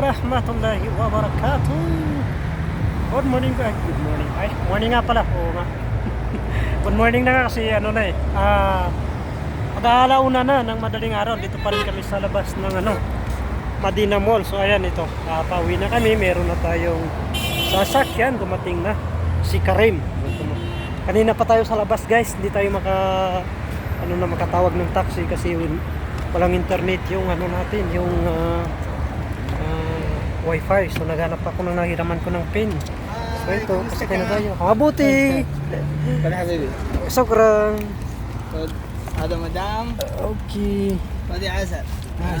warahmatullahi wabarakatuh. Good morning ko. Good morning. Ay, morning nga pala. Oo nga. Good morning na nga kasi ano na eh. Ah, uh, una na ng madaling araw. Dito pa rin kami sa labas ng ano, Madina Mall. So ayan ito. Uh, pauwi na kami. Meron na tayong sasakyan. Dumating na si Karim. Kanina pa tayo sa labas guys. Hindi tayo maka ano na makatawag ng taxi kasi walang internet yung ano natin, yung uh, wifi. So naghanap ako ng nahiraman ko ng pin. So ito, kasi na tayo. Mabuti! Pala حبيبي Sobrang. خذ هذا مدام Okay. هذه عسل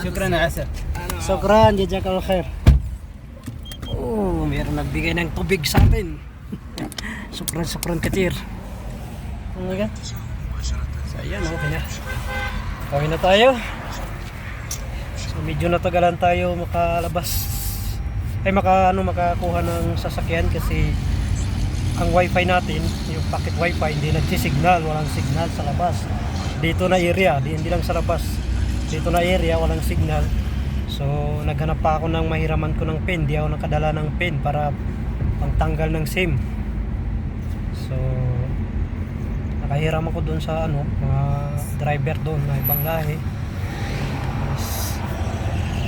شكرا يا عسل Sokran, jazakallah khair. Oh, meron nagbigay ng tubig sa atin. sokran, sokran katir. Ano nga? So, ayan, okay na. Kawin na tayo. So, medyo natagalan tayo makalabas. Ay, maka, ano, makakuha ng sasakyan kasi ang wifi natin, yung packet wifi, hindi nagsisignal, walang signal sa labas. Dito na area, di- hindi lang sa labas. Dito na area, walang signal. So, naghanap pa ako ng mahiraman ko ng pin. Di ako nakadala ng pin para pangtanggal ng SIM. So, nakahiram ako doon sa ano, mga driver doon na ibang lahi.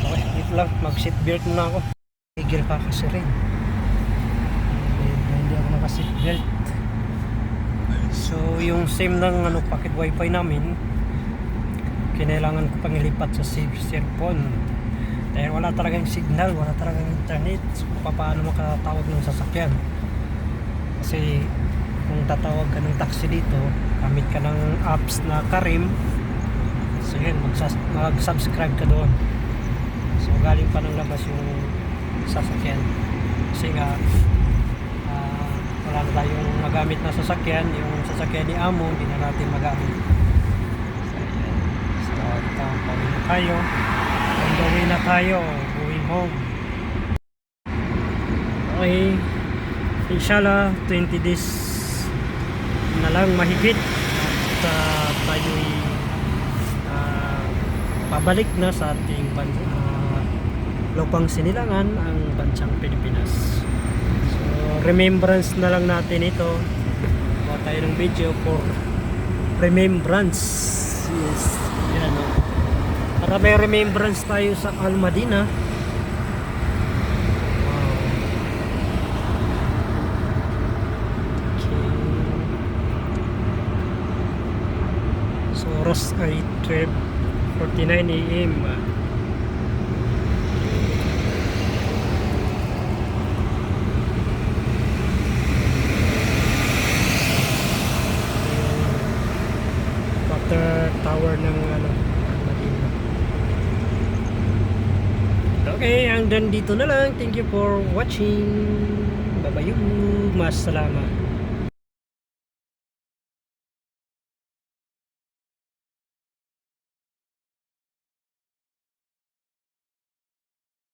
Okay, dito lang. Mag-seat belt muna ako. Tigil ka kasi rin. Hindi ako naka-seat belt. So, yung SIM ng ano, packet wifi namin, kinailangan ko pang ilipat sa safe cellphone. Dahil wala talagang signal, wala talagang internet. So paano makatawag ng sasakyan? Kasi kung tatawag ka ng taxi dito gamit ka ng apps na Karim so yun mag-subscribe ka doon. So galing pa ng labas yung sasakyan. Kasi nga ah, wala na tayong magamit na sasakyan. Yung sasakyan ni Amo hindi na natin magamit. So ito pauwi na tayo. On the way na tayo. Going home. Okay. Inshallah 20 days na lang mahigit. At uh, tayo'y ah, pabalik na sa ating ban ah, lupang sinilangan ang bansang Pilipinas. So remembrance na lang natin ito. Gawa tayo ng video for remembrance. Yes. Yan o para may remembrance tayo sa Almadina. Wow. So oras ay 12.49 a.m. water tower ng ano okay hanggang dito na lang. Thank you for watching. Babayog mas salamat